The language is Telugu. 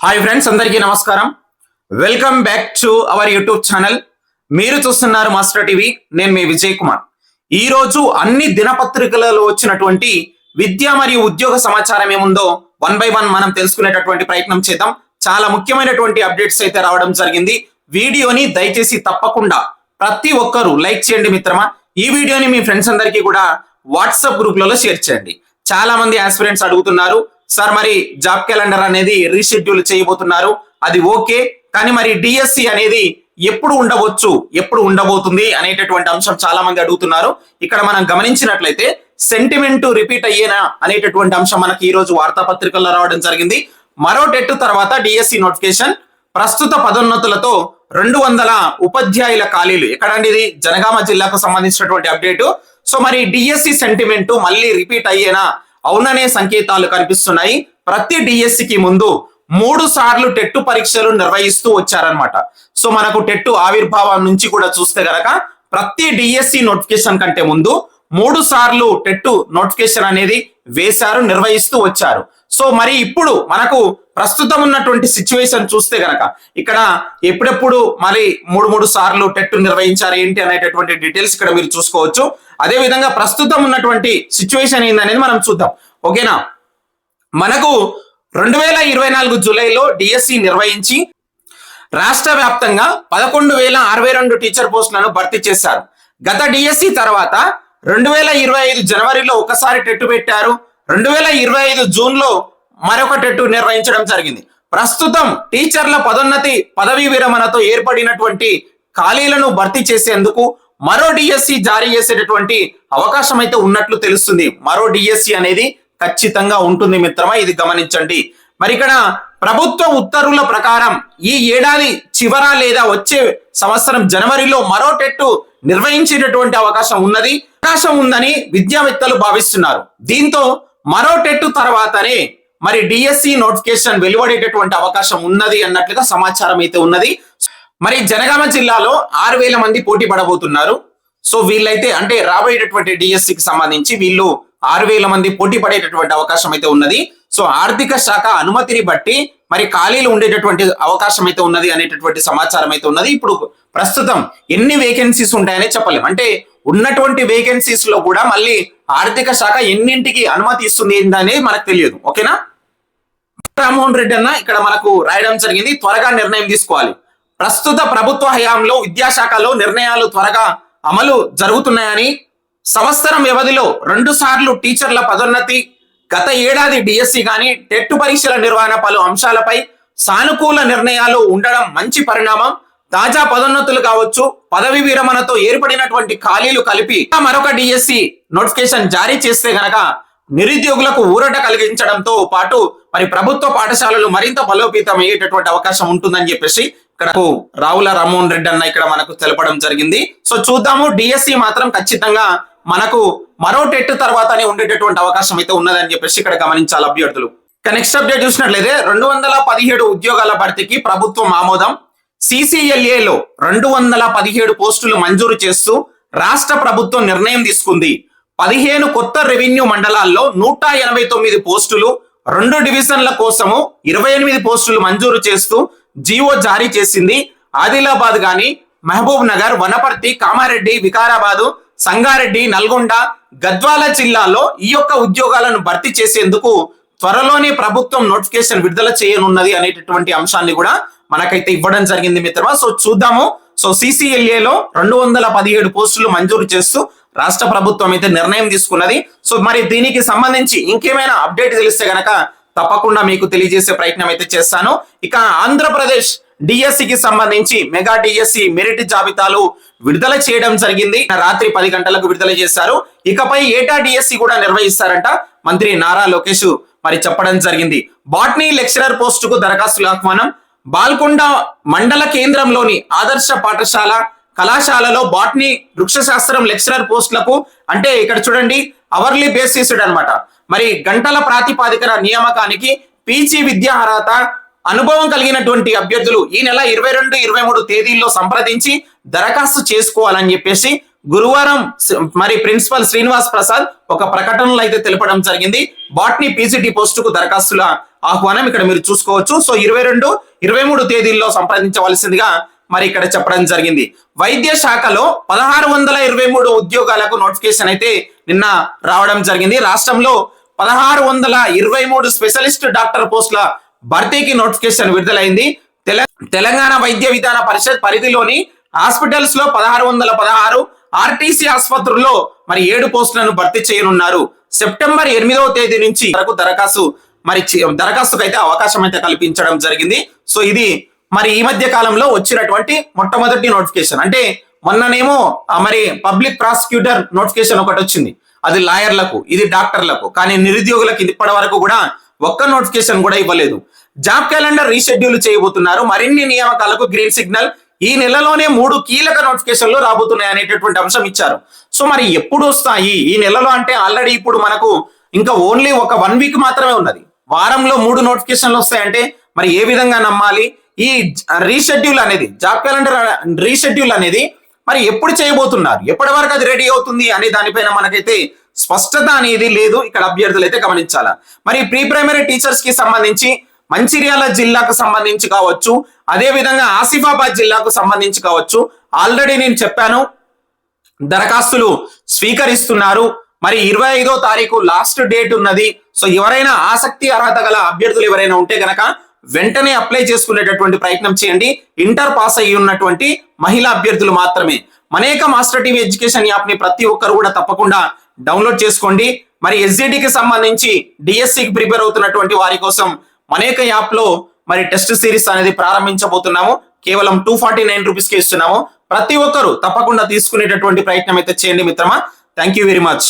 హాయ్ ఫ్రెండ్స్ అందరికీ నమస్కారం. Welcome back to our YouTube channel మీరు చూస్తున్నారు మాస్టర్ టీవీ నేను మీ విజయ్ కుమార్. ఈ రోజు అన్ని దినపత్రికలలో వచ్చినటువంటి విద్య మరియు ఉద్యోగ సమాచారం ఏముందో వన్ బై వన్ మనం తెలుసుకునేటటువంటి ప్రయత్నం చేద్దాం. చాలా ముఖ్యమైనటువంటి అప్డేట్స్ అయితే రావడం జరిగింది. వీడియోని దయచేసి తప్పకుండా ప్రతి ఒక్కరూ లైక్ చేయండి మిత్రమా. ఈ వీడియోని మీ ఫ్రెండ్స్ అందరికీ కూడా వాట్సాప్ గ్రూప్లలో షేర్ చేయండి. చాలా మంది ఆస్పిరెంట్స్ అడుగుతున్నారు సార్ మరి జాబ్ క్యాలెండర్ అనేది రీషెడ్యూల్ చేయబోతున్నారు. అది ఓకే కానీ మరి డిఎస్సి అనేది ఎప్పుడు ఉండవచ్చు ఎప్పుడు ఉండబోతుంది అనేటటువంటి అంశం చాలా మంది అడుగుతున్నారు. ఇక్కడ మనం గమనించినట్లయితే సెంటిమెంట్ రిపీట్ అయ్యేనా అనేటటువంటి అంశం మనకి ఈ రోజు వార్తాపత్రికల్లో రావడం జరిగింది. మరో టెట్ తర్వాత డిఎస్సి నోటిఫికేషన్. ప్రస్తుత పదోన్నతులతో రెండు వందల ఉపాధ్యాయుల ఖాళీలు. ఎక్కడండి ఇది? జనగామ జిల్లాకు సంబంధించినటువంటి అప్డేట్. సో మరి డిఎస్సి సెంటిమెంట్ మళ్ళీ రిపీట్ అయ్యేనా అవుననే సంకేతాలు కనిపిస్తున్నాయి. ప్రతి డిఎస్సి కి ముందు మూడు సార్లు టెట్టు పరీక్షలు నిర్వహిస్తూ వచ్చారనమాట సో మనకు టెట్టు ఆవిర్భావం నుంచి కూడా చూస్తే గనక ప్రతి డిఎస్సి నోటిఫికేషన్ కంటే ముందు మూడు సార్లు టెట్టు నోటిఫికేషన్ అనేది వేశారు నిర్వహిస్తూ వచ్చారు. సో మరి ఇప్పుడు మనకు ప్రస్తుతం ఉన్నటువంటి సిచ్యువేషన్ చూస్తే గనక ఇక్కడ ఎప్పుడెప్పుడు మరి మూడు మూడు సార్లు టెట్ నిర్వహించారు ఏంటి అనేటటువంటి డీటెయిల్స్ ఇక్కడ మీరు చూసుకోవచ్చు. అదే విధంగా ప్రస్తుతం ఉన్నటువంటి సిచ్యువేషన్ ఏందనేది మనం చూద్దాం. ఓకేనా? మనకు రెండు వేల ఇరవై నాలుగు జూలైలో డిఎస్సి నిర్వహించి రాష్ట్ర వ్యాప్తంగా పదకొండు వేల అరవై రెండు టీచర్ పోస్టులను భర్తీ చేశారు. గత డిఎస్సి తర్వాత రెండు వేల ఇరవై ఐదు జనవరిలో ఒకసారి టెట్టు పెట్టారు. రెండు వేల ఇరవై ఐదు జూన్లో మరొక టెట్టు నిర్వహించడం జరిగింది. ప్రస్తుతం టీచర్ల పదోన్నతి పదవీ విరమణతో ఏర్పడినటువంటి ఖాళీలను భర్తీ చేసేందుకు మరో డిఎస్సి జారీ చేసేటటువంటి అవకాశం అయితే ఉన్నట్లు తెలుస్తుంది. మరో డిఎస్సి అనేది ఖచ్చితంగా ఉంటుంది మిత్రమా ఇది గమనించండి. మరి ఇక్కడ ప్రభుత్వ ఉత్తర్వుల ప్రకారం ఈ ఏడాది చివర లేదా వచ్చే సంవత్సరం జనవరిలో మరో టెట్టు నిర్వహించేటటువంటి అవకాశం ఉన్నది. అవకాశం ఉందని విద్యావేత్తలు భావిస్తున్నారు. దీంతో మరో టెట్టు తర్వాతనే మరి డిఎస్సి నోటిఫికేషన్ వెలువడేటటువంటి అవకాశం ఉన్నది అన్నట్లుగా సమాచారం అయితే ఉన్నది. మరి జనగామ జిల్లాలో ఆరు వేల మంది పోటీ పడబోతున్నారు. సో వీళ్ళైతే అంటే రాబోయేటటువంటి డిఎస్సి కి సంబంధించి వీళ్ళు ఆరు వేల మంది పోటీ పడేటటువంటి అవకాశం అయితే ఉన్నది. సో ఆర్థిక శాఖ అనుమతిని బట్టి మరి ఖాళీలు ఉండేటటువంటి అవకాశం అయితే ఉన్నది అనేటటువంటి సమాచారం అయితే ఉన్నది. ఇప్పుడు ప్రస్తుతం ఎన్ని వేకెన్సీస్ ఉంటాయనే చెప్పలేం. అంటే ఉన్నటువంటి వేకెన్సీస్లో కూడా మళ్ళీ ఆర్థిక శాఖ ఎన్నింటికి అనుమతి ఇస్తుంది అనేది మనకు తెలియదు. ఓకేనా? రామ్మోహన్ రెడ్డి అన్న ఇక్కడ మనకు రాయడం జరిగింది. త్వరగా నిర్ణయం తీసుకోవాలి. ప్రస్తుత ప్రభుత్వ హయాంలో విద్యాశాఖలో నిర్ణయాలు త్వరగా అమలు జరుగుతున్నాయని సంవత్సరం వ్యవధిలో రెండు సార్లు టీచర్ల పదోన్నతి గత ఏడాది డిఎస్సి గాని టెట్ పరీక్షల నిర్వహణ పలు అంశాలపై సానుకూల నిర్ణయాలు ఉండడం మంచి పరిణామం. తాజా పదోన్నతులు కావచ్చు పదవి విరమణతో ఏర్పడినటువంటి ఖాళీలు కలిపి మరొక డిఎస్సి నోటిఫికేషన్ జారీ చేస్తే గనక నిరుద్యోగులకు ఊరట కలిగించడంతో పాటు మరి ప్రభుత్వ పాఠశాలలు మరింత బలోపేతం అయ్యేటటువంటి అవకాశం ఉంటుందని చెప్పేసి ఇక్కడ రావుల రామ్మోహన్ రెడ్డి అన్న ఇక్కడ మనకు తెలపడం జరిగింది. సో చూద్దాము డిఎస్సి మాత్రం ఖచ్చితంగా మనకు మరో టెట్ తర్వాతనే ఉండేటటువంటి అవకాశం అయితే ఉన్నదని చెప్పేసి ఇక్కడ గమనించాలి అభ్యర్థులు. నెక్స్ట్ అప్డేట్ చూసినట్లయితే రెండు వందల పదిహేడు ఉద్యోగాల భర్తీకి ప్రభుత్వం ఆమోదం. సిసిఎల్ఏలో రెండు వందల పదిహేడు పోస్టులు మంజూరు చేస్తూ రాష్ట్ర ప్రభుత్వం నిర్ణయం తీసుకుంది. పదిహేను కొత్త రెవెన్యూ మండలాల్లో నూట ఎనభై తొమ్మిది పోస్టులు రెండు డివిజన్ల కోసము ఇరవై ఎనిమిది పోస్టులు మంజూరు చేస్తూ జీవో జారీ చేసింది. ఆదిలాబాద్ గాని మహబూబ్ నగర్ వనపర్తి కామారెడ్డి వికారాబాదు సంగారెడ్డి నల్గొండ గద్వాల జిల్లాలో ఈ యొక్క ఉద్యోగాలను భర్తీ చేసేందుకు త్వరలోనే ప్రభుత్వం నోటిఫికేషన్ విడుదల చేయనున్నది అనేటటువంటి అంశాన్ని కూడా మనకైతే ఇవ్వడం జరిగింది మిత్రమా. సో చూద్దాము. సో సిసిఎల్ఏలో రెండు వందల పదిహేడు పోస్టులు మంజూరు చేస్తూ రాష్ట్ర ప్రభుత్వం అయితే నిర్ణయం తీసుకున్నది. సో మరి దీనికి సంబంధించి ఇంకేమైనా అప్డేట్ తెలిస్తే గనక తప్పకుండా మీకు తెలియజేసే ప్రయత్నం అయితే చేస్తాను. ఇక ఆంధ్రప్రదేశ్ డిఎస్సి కి సంబంధించి మెగా డిఎస్సి మెరిట్ జాబితాలు విడుదల చేయడం జరిగింది. రాత్రి పది గంటలకు విడుదల చేశారు. ఇకపై ఏటా డిఎస్సి కూడా నిర్వహిస్తారంట మంత్రి నారా లోకేష్ మరి చెప్పడం జరిగింది. బాట్నీ లెక్చరర్ పోస్టుకు దరఖాస్తుల ఆహ్వానం. బాల్కొండ మండల కేంద్రంలోని ఆదర్శ పాఠశాల కళాశాలలో బాట్నీ వృక్షశాస్త్రం లెక్చరర్ పోస్టులకు అంటే ఇక్కడ చూడండి అవర్లీ బేసిస్డ్ అన్నమాట. మరి గంటల ప్రాతిపాదికన నియామకానికి పీజీ విద్యా అర్హత అనుభవం కలిగినటువంటి అభ్యర్థులు ఈ నెల ఇరవై రెండు ఇరవై మూడు తేదీల్లో సంప్రదించి దరఖాస్తు చేసుకోవాలని చెప్పేసి గురువారం మరి ప్రిన్సిపల్ శ్రీనివాస్ ప్రసాద్ ఒక ప్రకటనలో అయితే తెలపడం జరిగింది. బాట్నీ పీజీటీ పోస్టుకు దరఖాస్తుల ఆహ్వానం ఇక్కడ మీరు చూసుకోవచ్చు. సో ఇరవై రెండు ఇరవై మూడు తేదీల్లో సంప్రదించవలసిందిగా మరి ఇక్కడ చెప్పడం జరిగింది. వైద్య శాఖలో పదహారు వందల ఇరవై మూడు ఉద్యోగాలకు నోటిఫికేషన్ అయితే నిన్న రావడం జరిగింది. రాష్ట్రంలో పదహారు వందల ఇరవై మూడు స్పెషలిస్ట్ డాక్టర్ పోస్టుల భర్తీకి నోటిఫికేషన్ విడుదలైంది. తెలంగాణ వైద్య విధాన పరిషత్ పరిధిలోని హాస్పిటల్స్లో పదహారు వందల పదహారు ఆర్టీసీ ఆసుపత్రుల్లో మరి ఏడు పోస్టులను భర్తీ చేయనున్నారు. సెప్టెంబర్ ఎనిమిదవ తేదీ నుంచి వరకు దరఖాస్తు మరి దరఖాస్తుకు అయితే అవకాశం అయితే కల్పించడం జరిగింది. సో ఇది మరి ఈ మధ్య కాలంలో వచ్చినటువంటి మొట్టమొదటి నోటిఫికేషన్. అంటే మొన్ననేమో మరి పబ్లిక్ ప్రాసిక్యూటర్ నోటిఫికేషన్ ఒకటి వచ్చింది. అది లాయర్లకు ఇది డాక్టర్లకు కానీ నిరుద్యోగులకు ఇది ఇప్పటి వరకు కూడా ఒక్క నోటిఫికేషన్ కూడా ఇవ్వలేదు. జాబ్ క్యాలెండర్ రీషెడ్యూల్ చేయబోతున్నారు. మరిన్ని నియామకాలకు గ్రీన్ సిగ్నల్ ఈ నెలలోనే మూడు కీలక నోటిఫికేషన్లు రాబోతున్నాయి అనేటటువంటి అంశం ఇచ్చారు. సో మరి ఎప్పుడు వస్తాయి? ఈ నెలలో అంటే ఆల్రెడీ ఇప్పుడు మనకు ఇంకా ఓన్లీ ఒక వన్ వీక్ మాత్రమే ఉన్నది. వారంలో మూడు నోటిఫికేషన్లు వస్తాయంటే మరి ఏ విధంగా నమ్మాలి? ఈ రీషెడ్యూల్ అనేది జాబ్ క్యాలెండర్ రీషెడ్యూల్ అనేది మరి ఎప్పుడు చేయబోతున్నారు? ఎప్పటి వరకు అది రెడీ అవుతుంది అనే దానిపైన మనకైతే స్పష్టత అనేది లేదు. ఇక్కడ అభ్యర్థులు అయితే గమనించాలా? మరి ప్రీ ప్రైమరీ టీచర్స్కి సంబంధించి మంచిర్యాల జిల్లాకు సంబంధించి కావచ్చు అదే విధంగా ఆసిఫాబాద్ జిల్లాకు సంబంధించి కావచ్చు ఆల్రెడీ నేను చెప్పాను దరఖాస్తులు స్వీకరిస్తున్నారు. మరి ఇరవై ఐదో తారీఖు లాస్ట్ డేట్ ఉన్నది. సో ఎవరైనా ఆసక్తి అర్హత గల అభ్యర్థులు ఎవరైనా ఉంటే గనక వెంటనే అప్లై చేసుకునేటటువంటి ప్రయత్నం చేయండి. ఇంటర్ పాస్ అయ్యి ఉన్నటువంటి మహిళా అభ్యర్థులు మాత్రమే. మనేక మాస్టర్ టీవీ ఎడ్యుకేషన్ యాప్ని ప్రతి ఒక్కరు కూడా తప్పకుండా డౌన్లోడ్ చేసుకోండి. మరి SZT కి సంబంధించి డిఎస్సి కి ప్రిపేర్ అవుతున్నటువంటి వారి కోసం అనేక యాప్లో మరి టెస్ట్ సిరీస్ అనేది ప్రారంభించబోతున్నాము. కేవలం టూ ఫార్టీ నైన్ రూపీస్కి ఇస్తున్నాము. ప్రతి ఒక్కరు తప్పకుండా తీసుకునేటటువంటి ప్రయత్నం అయితే చేయండి మిత్రమా. Thank you very much